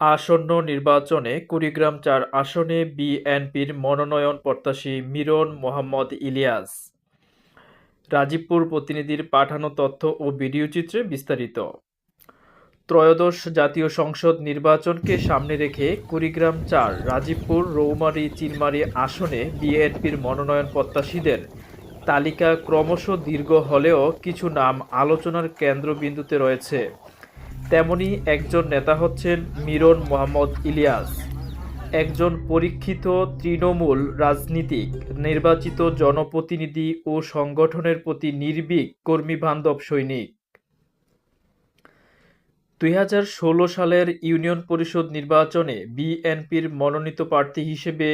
আসন্ন নির্বাচনে কুড়িগ্রাম চার আসনে বিএনপির মনোনয়ন প্রত্যাশী মিরন মোহাম্মদ ইলিয়াস। রাজীবপুর প্রতিনিধির পাঠানো তথ্য ও ভিডিওচিত্রে বিস্তারিত। ত্রয়োদশ জাতীয় সংসদ নির্বাচনকে সামনে রেখে কুড়িগ্রাম চার, রাজীবপুর, রৌমারি, চিলমারী আসনে বিএনপির মনোনয়ন প্রত্যাশীদের তালিকা ক্রমশ দীর্ঘ হলেও কিছু নাম আলোচনার কেন্দ্রবিন্দুতে রয়েছে। তেমনি একজন নেতা হচ্ছেন মিরন মোহাম্মদ ইলিয়াস। একজন পরীক্ষিত তৃণমূল রাজনীতিক, নির্বাচিত জনপ্রতিনিধি ও সংগঠনের প্রতি নির্ভীক কর্মীবান্ধব সৈনিক। দুই হাজার ষোলো সালের ইউনিয়ন পরিষদ নির্বাচনে বিএনপির মনোনীত প্রার্থী হিসেবে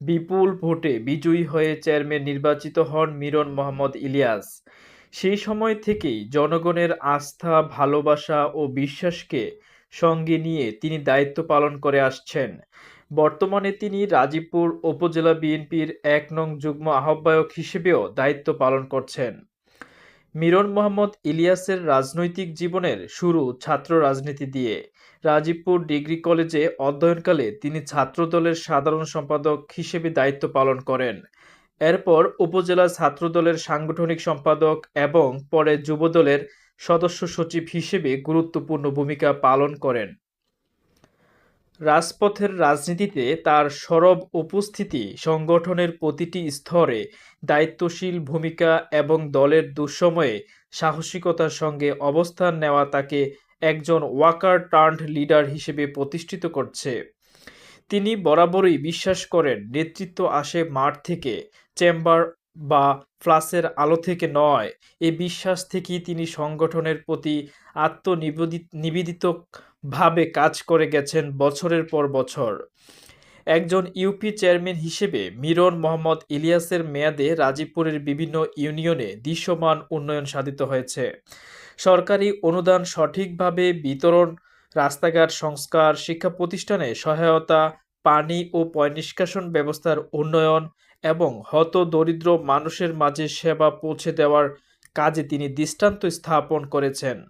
বিপুল ভোটে বিজয়ী হয়ে চেয়ারম্যান নির্বাচিত হন মিরন মোহাম্মদ ইলিয়াস। সেই সময় থেকেই জনগণের আস্থা, ভালোবাসা ও বিশ্বাসকে সঙ্গে নিয়ে তিনি দায়িত্ব পালন করে আসছেন। বর্তমানে তিনি রাজীবপুর উপজেলা বিএনপির এক নং যুগ্ম আহ্বায়ক হিসেবেও দায়িত্ব পালন করছেন। মিরন মোহাম্মদ ইলিয়াসের রাজনৈতিক জীবনের শুরু ছাত্র রাজনীতি দিয়ে। রাজীবপুর ডিগ্রি কলেজে অধ্যয়নকালে তিনি ছাত্রদলের সাধারণ সম্পাদক হিসেবে দায়িত্ব পালন করেন। এরপর উপজেলা ছাত্রদলের সাংগঠনিক সম্পাদক এবং পরে যুবদলের সদস্য সচিব হিসেবে গুরুত্বপূর্ণ ভূমিকা পালন করেন। রাজপথের রাজনীতিতে তার সরব উপস্থিতি সংগঠনের প্রতিটি স্তরে দায়িত্বশীল ভূমিকা এবং দলের দুঃসময়ে সাহসিকতার সঙ্গে অবস্থান নেওয়া তাকে একজন ওয়াকার টার্ন্ড লিডার হিসেবে প্রতিষ্ঠিত করছে। তিনি বরাবরই বিশ্বাস করেন নেতৃত্ব আসে মাঠ থেকে, চেম্বার বা ফ্লাসের আলো থেকে নয়। এ বিশ্বাস থেকেই তিনি সংগঠনের প্রতি আত্মনিবেদিত, নিবেদিতভাবে কাজ করে গেছেন বছরের পর বছর। একজন ইউপি চেয়ারম্যান হিসেবে মিরন মোহাম্মদ ইলিয়াসের মেয়াদে রাজীবপুরের বিভিন্ন ইউনিয়নে দৃশ্যমান উন্নয়ন সাধিত হয়েছে। সরকারি অনুদান সঠিকভাবে বিতরণ রাস্তাঘাট সংস্কার, শিক্ষা প্রতিষ্ঠানে সহায়তা, পানি ও পয়নিষ্কাশন ব্যবস্থার উন্নয়ন এবং হত দরিদ্র মানুষের মাঝে সেবা পৌঁছে দেওয়ার কাজে তিনি দৃষ্টান্ত স্থাপন করেছেন।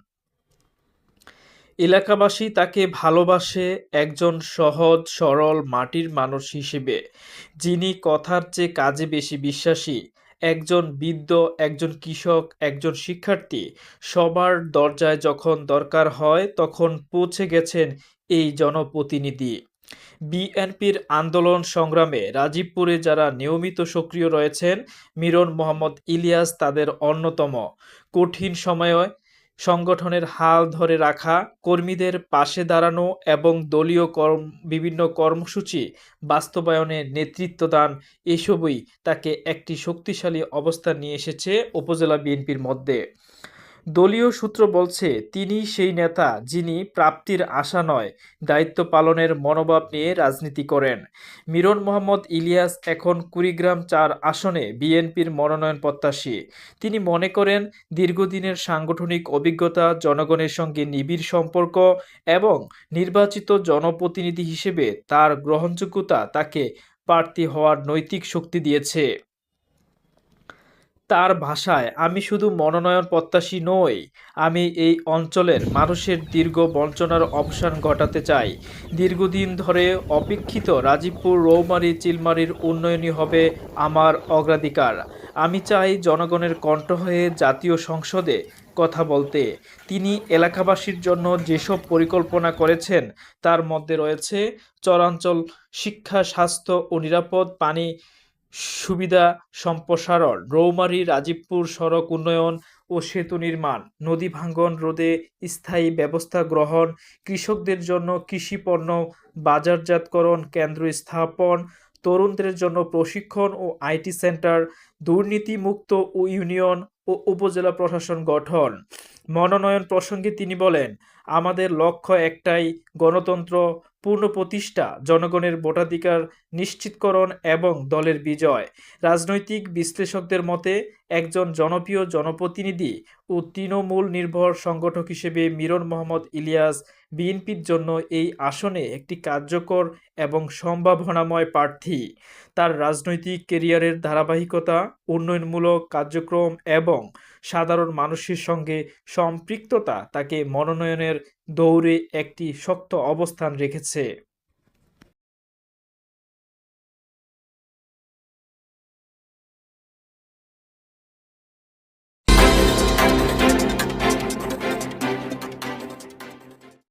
এলাকাবাসী তাকে ভালোবাসে একজন সহজ, সরল, মাটির মানুষ হিসেবে, যিনি কথার চেয়ে কাজে বেশি বিশ্বাসী একজন বৃদ্ধ, একজন কৃষক, একজন শিক্ষার্থী সবার দরজায় যখন দরকার হয় তখন পৌঁছে গেছেন এই জনপ্রতিনিধি। বিএনপির আন্দোলন সংগ্রামে রাজীবপুরে যারা নিয়মিত সক্রিয় রয়েছেন, মিরন মোহাম্মদ ইলিয়াস তাদের অন্যতম। কঠিন সময়ে সংগঠনের হাল ধরে রাখা, কর্মীদের পাশে দাঁড়ানো এবং দলীয় কর্ম, বিভিন্ন কর্মসূচি বাস্তবায়নে নেতৃত্ব দান, এসবই তাকে একটি শক্তিশালী অবস্থান নিয়ে এসেছে উপজেলা বিএনপির মধ্যে। দলীয় সূত্র বলছে, তিনি সেই নেতা যিনি প্রাপ্তির আশা নয়, দায়িত্ব পালনের মনোভাব নিয়ে রাজনীতি করেন। মিরন মোহাম্মদ ইলিয়াস এখন কুড়িগ্রাম চার আসনে বিএনপির মনোনয়ন প্রত্যাশী। তিনি মনে করেন, দীর্ঘদিনের সাংগঠনিক অভিজ্ঞতা, জনগণের সঙ্গে নিবিড় সম্পর্ক এবং নির্বাচিত জনপ্রতিনিধি হিসেবে তার গ্রহণযোগ্যতা তাকে প্রার্থী হওয়ার নৈতিক শক্তি দিয়েছে। তার ভাষায়, আমি শুধু মনোনয়ন প্রত্যাশী নই, আমি এই অঞ্চলের মানুষের দীর্ঘ বঞ্চনার অবসান ঘটাতে চাই। দীর্ঘদিন ধরে অপেক্ষিত রাজীবপুর রৌমারি চিলমারির উন্নয়নই হবে আমার অগ্রাধিকার। আমি চাই জনগণের কণ্ঠ হয়ে জাতীয় সংসদে কথা বলতে। তিনি এলাকাবাসীর জন্য যেসব পরিকল্পনা করেছেন, তার মধ্যে রয়েছে চরাঞ্চল শিক্ষা, স্বাস্থ্য ও নিরাপদ, পানি সুবিধা সম্প্রসারণ, রৌমারী, রাজীবপুর সড়ক উন্নয়ন ও সেতু নির্মাণ, নদী ভাঙ্গন রোধে স্থায়ী ব্যবস্থা গ্রহণ, কৃষকদের জন্য কৃষি পণ্য বাজারজাতকরণ, কেন্দ্র স্থাপন, তরুণদের জন্য প্রশিক্ষণ ও আইটি সেন্টার, দুর্নীতিমুক্ত ও ইউনিয়ন ও উপজেলা প্রশাসন গঠন। মনোনয়ন প্রসঙ্গে তিনি বলেন, আমাদের লক্ষ্য একটাই, গণতন্ত্র পূর্ণ প্রতিষ্ঠা, জনগণের ভোটাধিকার নিশ্চিতকরণ এবং দলের বিজয়। রাজনৈতিক বিশ্লেষকদের মতে, একজন জনপ্রিয় জনপ্রতিনিধি ও তৃণমূল নির্ভর সংগঠক হিসেবে মিরন মোহাম্মদ ইলিয়াস বিএনপির জন্য এই আসনে একটি কার্যকর এবং সম্ভাবনাময় প্রার্থী। তার রাজনৈতিক কেরিয়ারের ধারাবাহিকতা, উন্নয়নমূলক কার্যক্রম এবং সাধারণ মানুষের সঙ্গে সম্পৃক্ততা তাকে মনোনয়নের দৌড়ে একটি শক্ত অবস্থান রেখেছে।